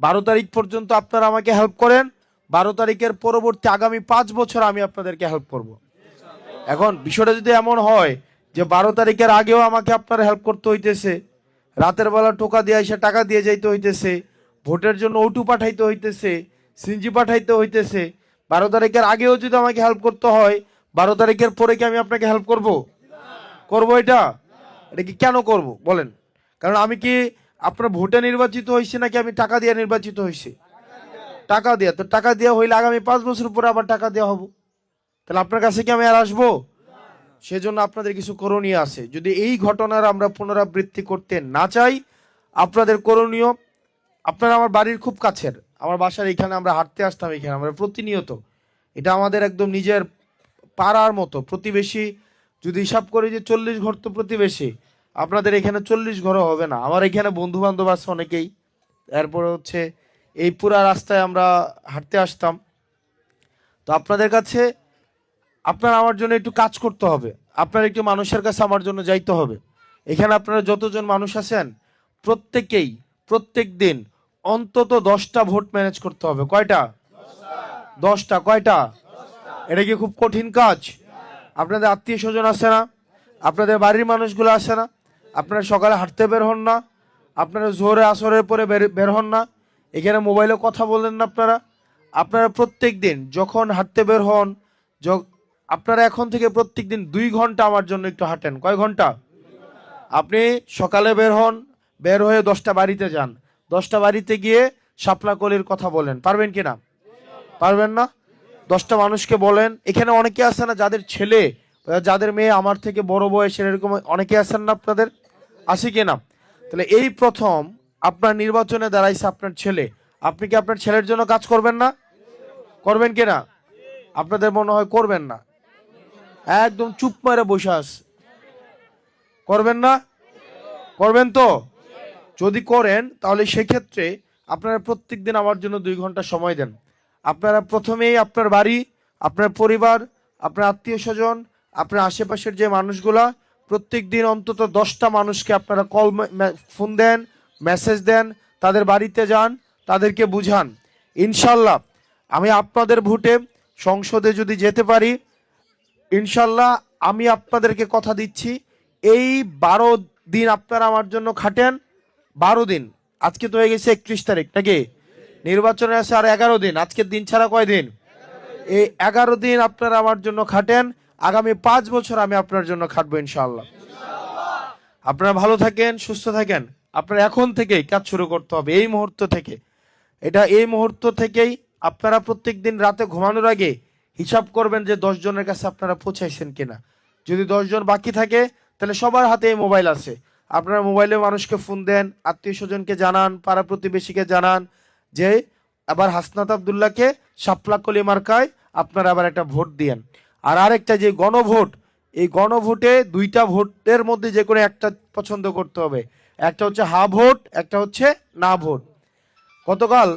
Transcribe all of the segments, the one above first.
বারো তারিখ পর্যন্ত আপনারা আমাকে হেল্প করেন। বারো তারিখের পরবর্তী আগামী পাঁচ বছর আমি আপনাদেরকে হেল্প করব। এখন বিষয়টা যদি এমন হয় যে বারো তারিখের আগেও আমাকে আপনারা হেল্প করতে হইতেছে, রাতের বেলা টোকা দিয়ে এসে টাকা দিয়ে যাইতে হইতেছে, ভোটের জন্য ওটু পাঠাইতে হইতেছে সিনজি পাঠাইতে হইতেছে, বারো তারিখের আগেও যদি আমাকে হেল্প করতে হয়, বারো তারিখের পরে কি আমি আপনাকে হেল্প করব? করব এটা? এটা কি কেন করব? বলেন। কারণ আমি কি আপনার ভোটে নির্বাচিত হয়েছি নাকি আমি টাকা দিয়ে নির্বাচিত হয়েছি? টাকা দেওয়া তো টাকা দেওয়া হইলে আগামী পাঁচ বছর পরে আবার টাকা দেওয়া হব। তাহলে আপনার কাছে কি আমি আর আসব? সেজন্য আপনাদের কিছু করণীয় আছে। যদি এই ঘটনার আমরা পুনরাবৃত্তি করতে না চাই, আপনাদের করণীয়, আপনারা আমার বাড়ির খুব কাছের। আমার বাসার এখানে আমরা হাঁটতে আসতাম এখানে, আমরা প্রতিনিয়ত। এটা আমাদের একদম নিজের পাড়ার মতো। প্রতিবেশী যদি হিসাব করি যে চল্লিশ ঘর তো প্রতিবেশী আপনাদের এখানে চল্লিশ ঘরও হবে না। আমার এখানে বন্ধু বান্ধব আছে অনেকেই। এরপরে হচ্ছে এই পুরা রাস্তায় আমরা হাঁটতে আসতাম। তো আপনাদের কাছে আপনার আমার জন্য একটু কাজ করতে হবে। আপনার একটু মানুষের কাছে আমার জন্য যাইতে হবে। এখানে আপনারা যতজন মানুষ আছেন, প্রত্যেকেই, প্রত্যেক দিন অন্তত দশটা ভোট ম্যানেজ করতে হবে। কয়টা? দশটা। কয়টা? এটা কি খুব কঠিন কাজ? আপনাদের আত্মীয় স্বজন আছে না? আপনাদের বাড়ির মানুষগুলো আছে না? আপনারা সকালে হাঁটতে বের হন না, আপনারা জোরে আসরের পরে বের- হন না, এখানে মোবাইলে কথা বলেন না আপনারা। আপনারা প্রত্যেক দিন যখন হাঁটতে বের হন আপনারা এখন থেকে প্রত্যেক দিন দুই ঘণ্টা আমার জন্য একটু হাঁটেন। কয় ঘণ্টা? আপনি সকালে বের হন, বের হয়ে দশটা বাড়িতে যান। দশটা বাড়িতে গিয়ে শাপলা কলির কথা বলেন। পারবেন কি না? পারবেন না? দশটা মানুষকে বলেন। এখানে অনেকে আছে না যাদের ছেলে যাদের মেয়ে আমার থেকে বড় বয়সের এরকম অনেকে আছেন না আপনাদের? আসি কি না? তাহলে এই প্রথম আপনার নির্বাচনে দাঁড়াইছে আপনার ছেলে। আপনি কি আপনার ছেলের জন্য কাজ করবেন না? করবেন কি না? আপনাদের মনে হয় করবেন না? একদম চুপ মারে বসে আস। করবেন না? করবেন তো? যদি করেন, তাহলে সেক্ষেত্রে আপনারা প্রত্যেক দিন আমার জন্য দুই ঘণ্টা সময় দেন। আপনারা প্রথমেই আপনার বাড়ি, আপনার পরিবার, আপনার আত্মীয় স্বজন আপনার আশেপাশের যে মানুষগুলা প্রত্যেক দিন অন্তত দশটা মানুষকে আপনারা কল ফোন দেন মেসেজ দেন, তাদের বাড়িতে যান, তাদেরকে বুঝান। ইনশাল্লাহ, আমি আপনাদের ভোটে সংসদে যদি যেতে পারি, ইনশাল্লাহ আমি আপনাদেরকে কথা দিচ্ছি, এই বারো দিন আপনারা আমার জন্য খাটেন, বারো দিন। আজকে তো হয়ে গেছে একত্রিশ তারিখ, নাকি? নির্বাচনে আছে আর এগারো দিন, আজকের দিন ছাড়া কয় দিন এই এগারো দিন আপনারা আমার জন্য খাটেন আগামী পাঁচ বছর আমি আপনার জন্য খাটবো ইনশাল্লাহ আপনারা ভালো থাকেন, সুস্থ থাকেন। আপনারা এখন থেকেই কাজ শুরু করতে হবে, এই মুহূর্ত থেকে। এটা এই মুহূর্ত থেকেই আপনারা প্রত্যেক দিন রাতে ঘুমানোর আগে হিসাব করবেন যে জনের কাছে আপনারা পৌঁছাইছেন কিনা। যদি জন বাকি থাকে, তাহলে সবার হাতে এই মোবাইল আছে। আপনারা মোবাইলে মানুষকে ফোন দেন, আত্মীয় স্বজনকে জানান, পাড়া প্রতিবেশীকে জানান যে, আবার হাসনাত আবদুল্লাহকে শাপলা কলি মার্কায় আপনারা আবার একটা ভোট দিয়েন। আর আরেকটা যে গণভোট, এই গণভোটে দুইটা ভোটের মধ্যে যে কোনো একটা পছন্দ করতে হবে। একটা হচ্ছে হা ভোট, একটা হচ্ছে না ভোট। গতকাল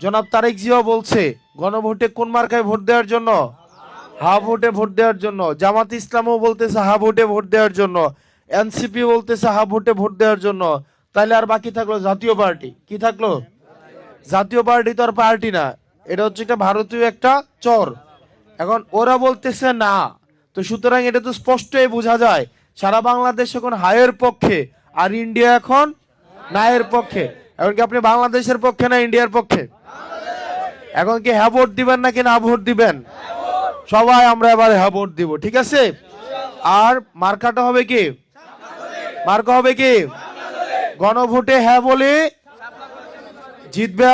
জনাব তারেক জিয়া বলছে, গণভোটে কোন মার্কায় ভোট দেওয়ার জন্য? হা ভোটে ভোট দেওয়ার জন্য। জামাত ইসলামও বলতেছে হা ভোটে ভোট দেওয়ার জন্য। এনসিপি বলতেছে হা ভোটে ভোট দেওয়ার জন্য। তাহলে আর বাকি থাকল জাতীয় পার্টি। কি থাকল? জাতীয় পার্টি তো আর পার্টি না। এটা হচ্ছে একটা ভারতীয় একটা চর। এখন ওরা বলতেছে না। তো সুতরাং এটা তো স্পষ্টই বোঝা যায়। সারা বাংলাদেশ এখন হায়ের পক্ষে, আর ইন্ডিয়া এখন নায়ের পক্ষে। এখন কি আপনি বাংলাদেশের পক্ষে না ইন্ডিয়ার পক্ষে? এখন কি হ্যাঁ ভোট দিবেন নাকি না ভোট দিবেন? সবাই আমরা এবার হ্যাঁ ভোট দিব, ঠিক আছে? আর মার্কাটা হবে কি? মার্কা হবে কি? গণভোটে হ্যাঁ বলে জিতবে